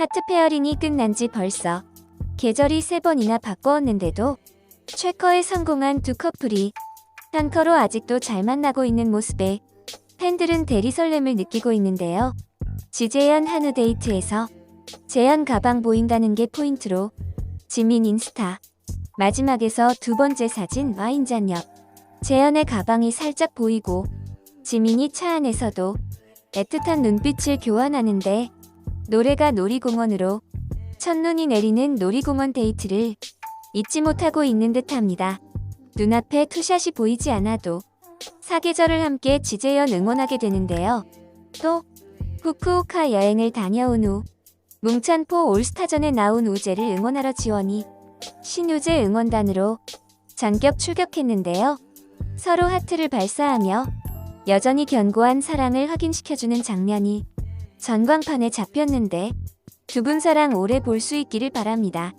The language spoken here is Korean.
하트 페어링이 끝난 지 벌써 계절이 세 번이나 바꿔왔는데도 최커에 성공한 두 커플이 단커로 아직도 잘 만나고 있는 모습에 팬들은 대리 설렘을 느끼고 있는데요. 지재현 한우 데이트에서 재현 가방 보인다는 게 포인트로 지민 인스타 마지막에서 두 번째 사진 와인잔 옆 재현의 가방이 살짝 보이고 지민이 차 안에서도 애틋한 눈빛을 교환하는데 노래가 놀이공원으로 첫눈이 내리는 놀이공원 데이트를 잊지 못하고 있는 듯합니다. 눈앞에 투샷이 보이지 않아도 사계절을 함께 지재현 응원하게 되는데요. 또 후쿠오카 여행을 다녀온 후 뭉찬포 올스타전에 나온 우재를 응원하러 지원이 신우재 응원단으로 전격 출격했는데요. 서로 하트를 발사하며 여전히 견고한 사랑을 확인시켜주는 장면이 전광판에 잡혔는데 두 분 사랑 오래 볼 수 있기를 바랍니다.